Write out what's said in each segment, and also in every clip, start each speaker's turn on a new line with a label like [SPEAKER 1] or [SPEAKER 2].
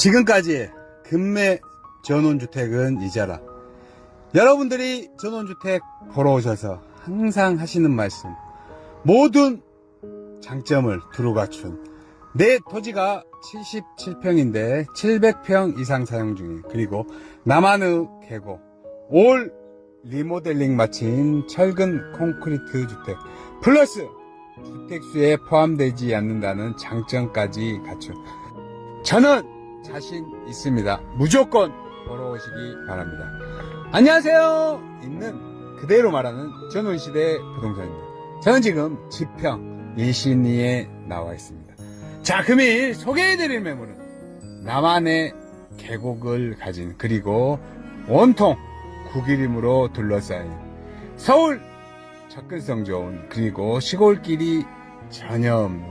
[SPEAKER 1] 지금까지 금매 전원주택은 이자라. 여러분들이 전원주택 보러 오셔서 항상 하시는 말씀. 모든 장점을 두루 갖춘 내 토지가 77평인데 700평 이상 사용 중인 그리고 남한의 계곡 올 리모델링 마친 철근 콘크리트 주택 플러스 주택수에 포함되지 않는다는 장점까지 갖춘 저는 자신 있습니다. 무조건 보러 오시기 바랍니다. 안녕하세요. 있는 그대로 말하는 전원시대 부동산입니다. 저는 지금 지평 일신리에 나와 있습니다. 자, 금일 소개해드릴 매물은 남한의 계곡을 가진 그리고 온통 구기림으로 둘러싸인 서울 접근성 좋은 그리고 시골길이 전혀 없는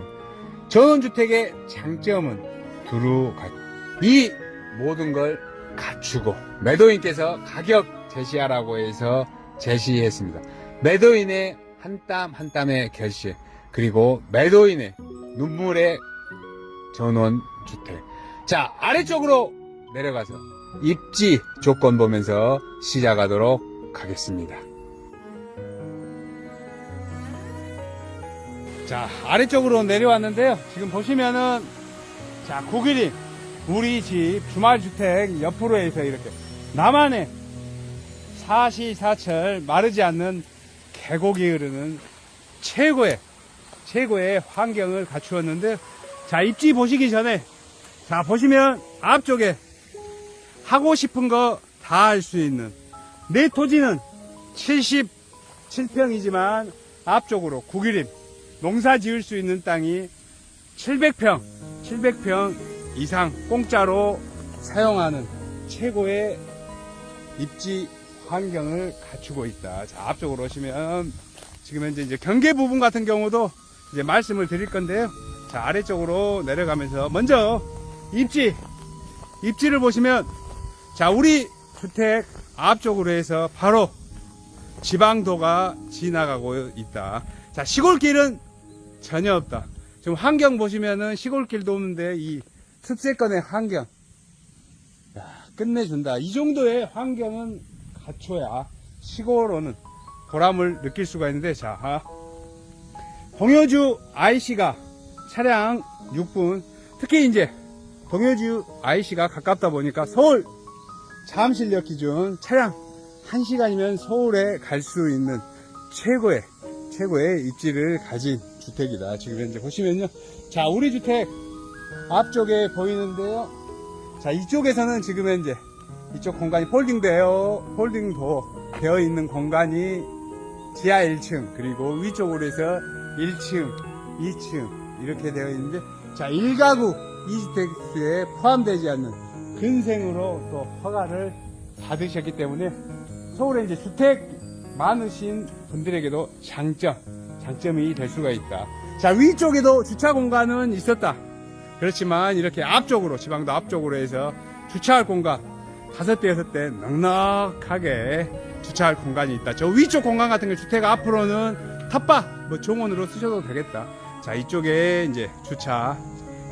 [SPEAKER 1] 전원주택의 장점은 두루 갖. 이 모든 걸 갖추고 매도인께서 가격 제시하라고 해서 제시했습니다. 매도인의 한 땀 한 땀의 결실 그리고 매도인의 눈물의 전원 주택. 자 아래쪽으로 내려가서 입지 조건 보면서 시작하도록 하겠습니다. 자, 아래쪽으로 내려왔는데요. 지금 보시면은, 자, 고기림, 우리 집 주말주택 옆으로 해서 이렇게, 나만의 사시사철 마르지 않는 계곡이 흐르는 최고의, 최고의 환경을 갖추었는데요. 자, 입지 보시기 전에, 자, 보시면 앞쪽에 하고 싶은 거 다 할 수 있는 내 토지는 77평이지만 앞쪽으로 구기림 농사 지을 수 있는 땅이 700평 700평 이상 공짜로 사용하는 최고의 입지 환경을 갖추고 있다. 자, 앞쪽으로 오시면 지금 현재 이제 경계 부분 같은 경우도 이제 말씀을 드릴 건데요. 자, 아래쪽으로 내려가면서 먼저 입지 입지를 보시면 자, 우리 주택 앞쪽으로 해서 바로 지방도가 지나가고 있다. 자, 시골길은 전혀 없다. 지금 환경 보시면은 시골길도 없는데 이 습세권의 환경. 야, 끝내준다. 이 정도의 환경은 갖춰야 시골로는 보람을 느낄 수가 있는데, 자, 동여주 IC가 차량 6분, 특히 이제 동여주 IC가 가깝다 보니까 서울 잠실역 기준 차량 1시간이면 서울에 갈 수 있는 최고의 최고의 입지를 가진 주택이다. 지금 현재 보시면요. 자, 우리 주택 앞쪽에 보이는데요. 자, 이쪽에서는 지금 현재 이쪽 공간이 폴딩되어 폴딩도 되어 있는 공간이 지하 1층 그리고 위쪽으로 해서 1층, 2층 이렇게 되어 있는데 자, 1가구 2주택수에 포함되지 않는 근생으로 또 허가를 받으셨기 때문에 서울에 이제 주택 많으신 분들에게도 장점, 장점이 될 수가 있다. 자, 위쪽에도 주차 공간은 있었다. 그렇지만 이렇게 앞쪽으로, 지방도 앞쪽으로 해서 주차할 공간, 다섯 대, 여섯 대 넉넉하게 주차할 공간이 있다. 저 위쪽 공간 같은 게 주택 앞으로는 텃밭, 뭐 정원으로 쓰셔도 되겠다. 자, 이쪽에 이제 주차,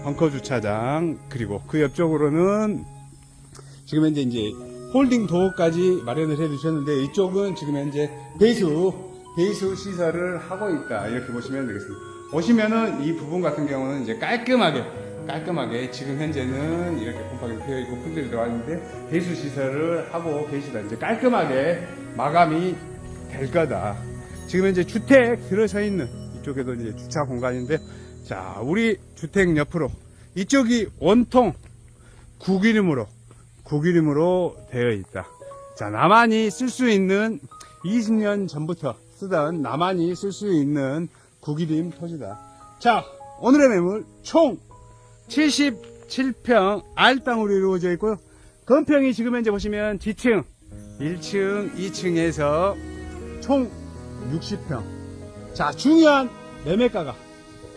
[SPEAKER 1] 벙커 주차장, 그리고 그 옆쪽으로는 지금 현재 이제 홀딩 도어까지 마련을 해 두셨는데 이쪽은 지금 현재 배수 배수 시설을 하고 있다 이렇게 보시면 되겠습니다. 보시면은 이 부분 같은 경우는 이제 깔끔하게 깔끔하게 지금 현재는 이렇게 곰팡이 피어 있고 풀들이 들어왔는데 배수 시설을 하고 계시다 이제 깔끔하게 마감이 될 거다. 지금 현재 주택 들어서 있는 이쪽에도 이제 주차 공간인데 자 우리 주택 옆으로 이쪽이 원통 구기름으로 구기름으로 되어 있다. 자, 나만이 쓸 수 있는 20년 전부터 쓰던 나만이 쓸 수 있는 구기림 토지다. 자, 오늘의 매물 총 77평 알땅으로 이루어져 있고요. 건평이 지금 현재 보시면 지층 1층, 2층에서 총 60평. 자, 중요한 매매가가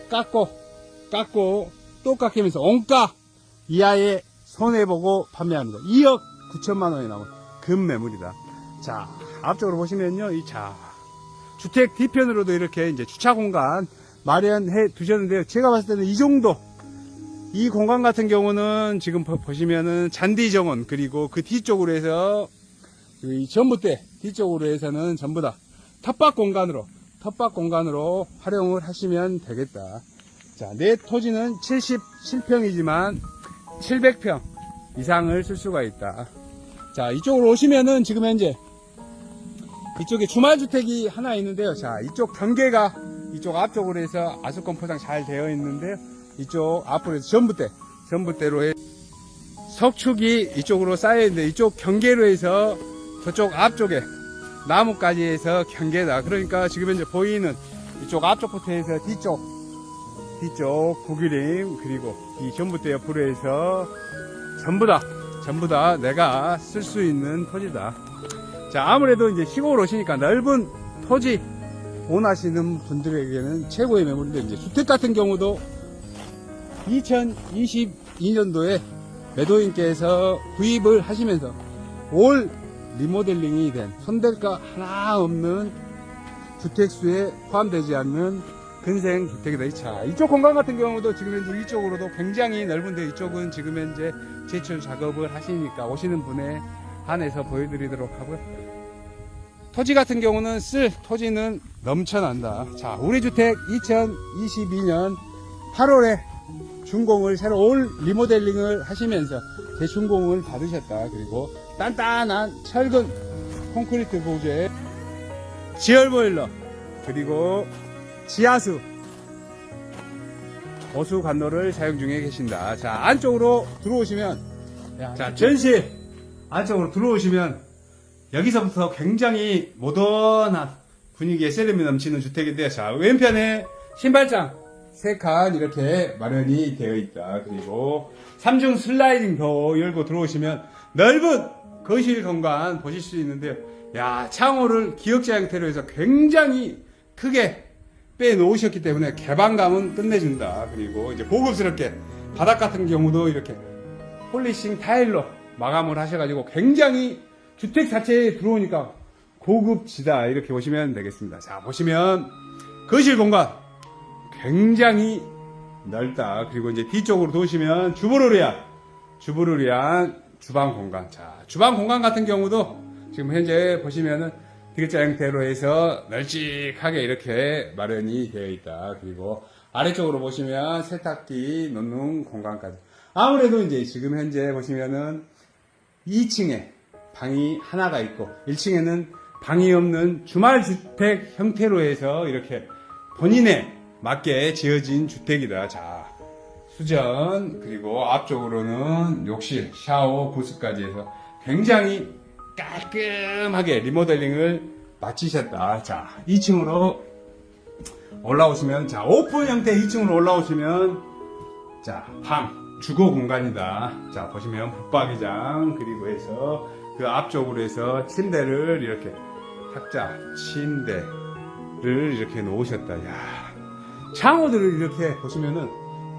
[SPEAKER 1] 깎고 깎고 또 깎이면서 원가 이하의 손해보고 판매합니다. 2억 9천만 원이 나온 금매물이다. 자, 앞쪽으로 보시면요. 이 자, 주택 뒤편으로도 이렇게 이제 주차 공간 마련해 두셨는데요. 제가 봤을 때는 이 정도, 이 공간 같은 경우는 지금 보- 보시면은 잔디 정원 그리고 그 뒤쪽으로 해서 이 전봇대 뒤쪽으로 해서는 전부 다 텃밭 공간으로 텃밭 공간으로 활용을 하시면 되겠다. 자, 내 토지는 77평이지만 700평 이상을 쓸 수가 있다. 자, 이쪽으로 오시면은 지금 현재 이쪽에 주말주택이 하나 있는데요. 자, 이쪽 경계가 이쪽 앞쪽으로 해서 아수건 포장 잘 되어 있는데요. 이쪽 앞으로 해서 전부대, 전부대로 해 석축이 이쪽으로 쌓여 있는데 이쪽 경계로 해서 저쪽 앞쪽에 나무까지 해서 경계다. 그러니까 지금 현재 보이는 이쪽 앞쪽부터 해서 뒤쪽, 뒤쪽 구기림 그리고 이 전부대 옆으로 해서 전부 다, 전부 다 내가 쓸 수 있는 토지다. 자, 아무래도 이제 시골 오시니까 넓은 토지 원하시는 분들에게는 최고의 매물인데, 이제 주택 같은 경우도 2022년도에 매도인께서 구입을 하시면서 올 리모델링이 된 손댈 거 하나 없는 주택수에 포함되지 않는 근생 주택이다. 자, 이쪽 공간 같은 경우도 지금 현재 이쪽으로도 굉장히 넓은데 이쪽은 지금 현재 제철 작업을 하시니까 오시는 분에 한해서 보여드리도록 하고요. 토지 같은 경우는 쓸 토지는 넘쳐난다. 자, 우리 주택 2022년 8월에 준공을 새로 올 리모델링을 하시면서 재준공을 받으셨다. 그리고 단단한 철근 콘크리트 보조에 지열 보일러 그리고 지하수 호수 관로를 사용 중에 계신다. 자, 안쪽으로 들어오시면 자, 전실 안쪽으로 들어오시면 여기서부터 굉장히 모던한 분위기에 세련미 넘치는 주택인데 자, 왼편에 신발장 세 칸 이렇게 마련이 되어 있다. 그리고 3중 슬라이딩 도 열고 들어오시면 넓은 거실 공간 보실 수 있는데요. 야, 창호를 기역자 형태로 해서 굉장히 크게 빼놓으셨기 때문에 개방감은 끝내준다. 그리고 이제 고급스럽게 바닥 같은 경우도 이렇게 폴리싱 타일로 마감을 하셔가지고 굉장히 주택 자체에 들어오니까 고급지다. 이렇게 보시면 되겠습니다. 자, 보시면 거실 공간 굉장히 넓다. 그리고 이제 뒤쪽으로 도시면 주부를 위한, 주부를 위한 주방 공간. 자, 주방 공간 같은 경우도 지금 현재 보시면은 디귿자 형태로 해서 널찍하게 이렇게 마련이 되어 있다. 그리고 아래쪽으로 보시면 세탁기 넣는 공간까지. 아무래도 이제 지금 현재 보시면은 2층에 방이 하나가 있고 1층에는 방이 없는 주말 주택 형태로 해서 이렇게 본인에 맞게 지어진 주택이다. 자, 수전 그리고 앞쪽으로는 욕실, 샤워, 부스까지 해서 굉장히 깔끔하게 리모델링을 마치셨다. 자, 2층으로 올라오시면 자, 오픈 형태 2층으로 올라오시면 자, 방, 주거 공간이다. 자, 보시면 붙박이장, 그리고 해서 그 앞쪽으로 해서 침대를 이렇게 탁자, 침대를 이렇게 놓으셨다. 야 창호들을 이렇게 보시면은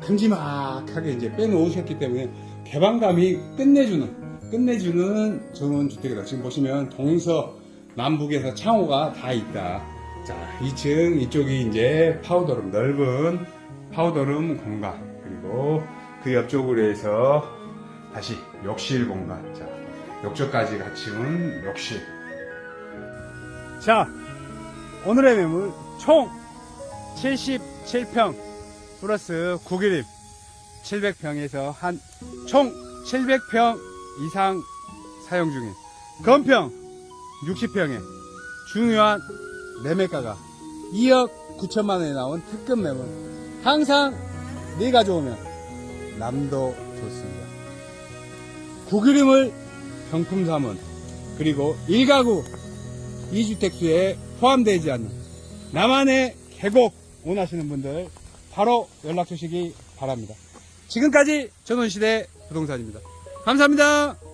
[SPEAKER 1] 큼지막하게 이제 빼놓으셨기 때문에 개방감이 끝내주는, 끝내주는 좋은 주택이다. 지금 보시면 동서, 남북에서 창호가 다 있다. 자, 2층, 이쪽이 이제 파우더룸, 넓은 파우더룸 공간. 그리고 그 옆쪽으로 해서 다시 욕실 공간. 자, 욕조까지 갖춘 욕실. 자, 오늘의 매물 총 77평 플러스 구기림 700평에서 한 총 700평 이상 사용 중인 건평 60평에 중요한 매매가가 2억 9천만 원에 나온 특급 매물. 항상 네가 좋으면 남도 좋습니다. 구기림을 경품 삼은 그리고 1가구 2주택수에 포함되지 않는 나만의 계곡 원하시는 분들 바로 연락 주시기 바랍니다. 지금까지 전원시대 부동산입니다. 감사합니다.